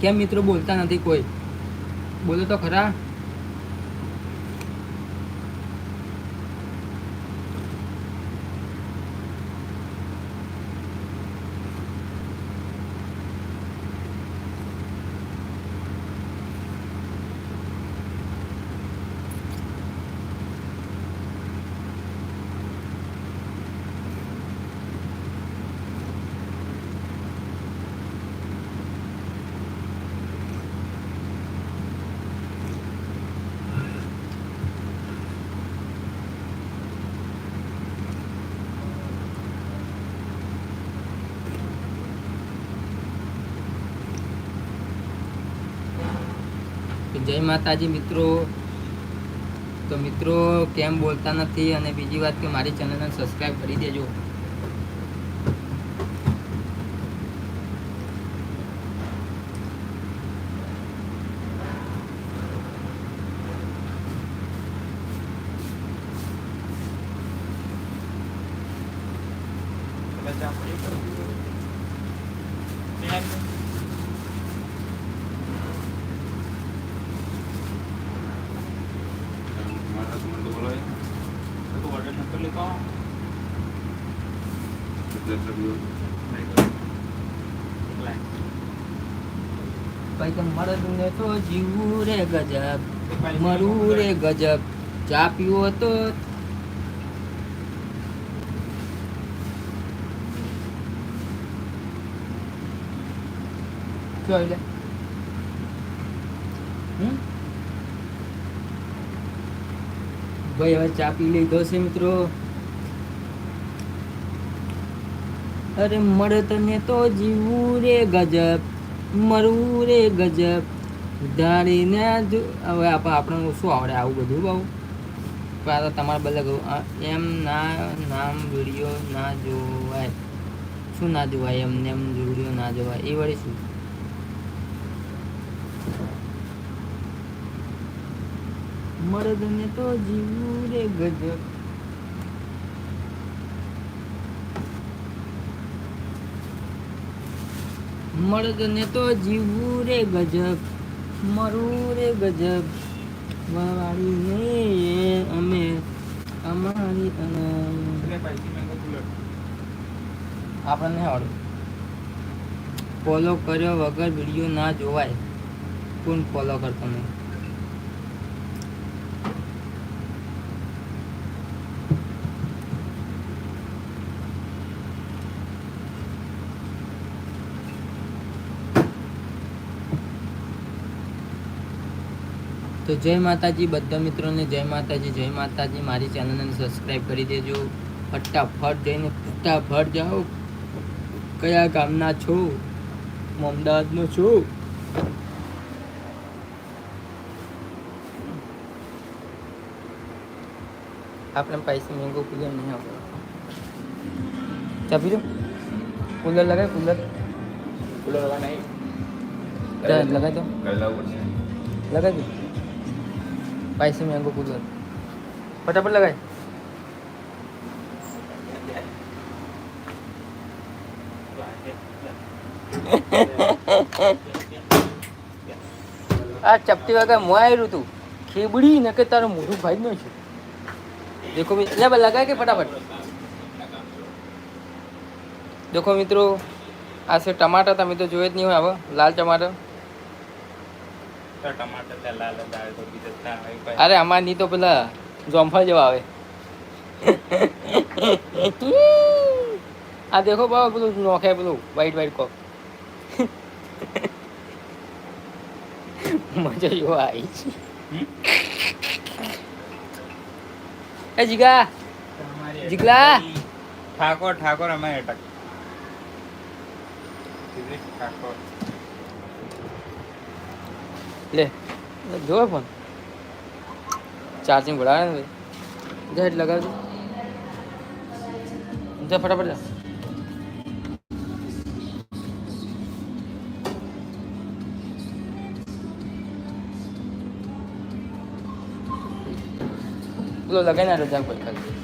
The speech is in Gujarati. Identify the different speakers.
Speaker 1: કેમ મિત્રો બોલતા નથી કોઈ? બોલો તો ખરા. જય માતાજી મિત્રો. તો મિત્રો, કેમ બોલતા નથી? અને બીજી વાત કે મારી ચેનલને સબસ્ક્રાઈબ કરી દેજો. ભાઈ રે ગજબ ચા પીવો તો હમ? ભાઈ હવે ચા પી લીધો છે મિત્રો અરે મળે તને તો જીવવું રે ગજબ, મરવું રે ગજબ. ધારીને જ, હવે આપણે આપણને શું આવડે આવું બધું બહુ? પણ આ તો તમારે બદલે કહું એમ ના, નામ વીડિયો ના જોવાય. શું ના જોવાય એમને એમ વીડિયો ના જોવાય, એ વળી શું? મરદને તો જીવવું રે ગજબ. મર્દને તો જીવવું રે ગજબ, મરવું રે ગજબ. વાળીને અમે, અમારી આપણને આવડું ફોલો કર્યો વગર વીડિયો ના જોવાય. કોણ ફોલો કરતો નહીં? તો જય માતાજી બધા મિત્રોને જય માતાજી જય માતાજી. મારી ચેનલને સબસ્ક્રાઈબ કરી દેજો. ફટાફટ જઈને ફટાફટ જાઓ. કયા ગામના છો? હું અમદાવાદનો છું? આપણે પૈસા મેંગો કુલર નહીં આપણે ચાપી દો કુલર લગાય કુલર. ચાલ, લગાવી દો લગાવી પૈસા મેંગો કુલર ફટાફટ લગાય આ ચપટી વગર મોં આવ્યું તું. ખીબડી ને કે તારું મોઢું ભાઈ નું છે. દેખો મિત્ર લે બા લગાય કે ફટાફટ? દેખો મિત્રો આ છે ટમાટર તમે તો જોયે જ નહીં હોય હવે લાલ ટમાટર. અરે આમાં નહીં તો પેલા જોમફળ જેવા આવે. આ દેખો બાબા પેલું નોખે પેલું વાઈટ વાઈટ કોક મજા જો આવી છે એ જીગા જીગલા.
Speaker 2: ઠાકોર ઠાકોર અમારે અટક. ઠાકોર.
Speaker 1: લે, જોવે ફોન? ચાર્જિંગ ભરાવે ને ભાઈ. જા હેડ લગાવજો. જા, ફટાફટ જા. પેલો લગાઈ ના રજા કોઈ ખાલી.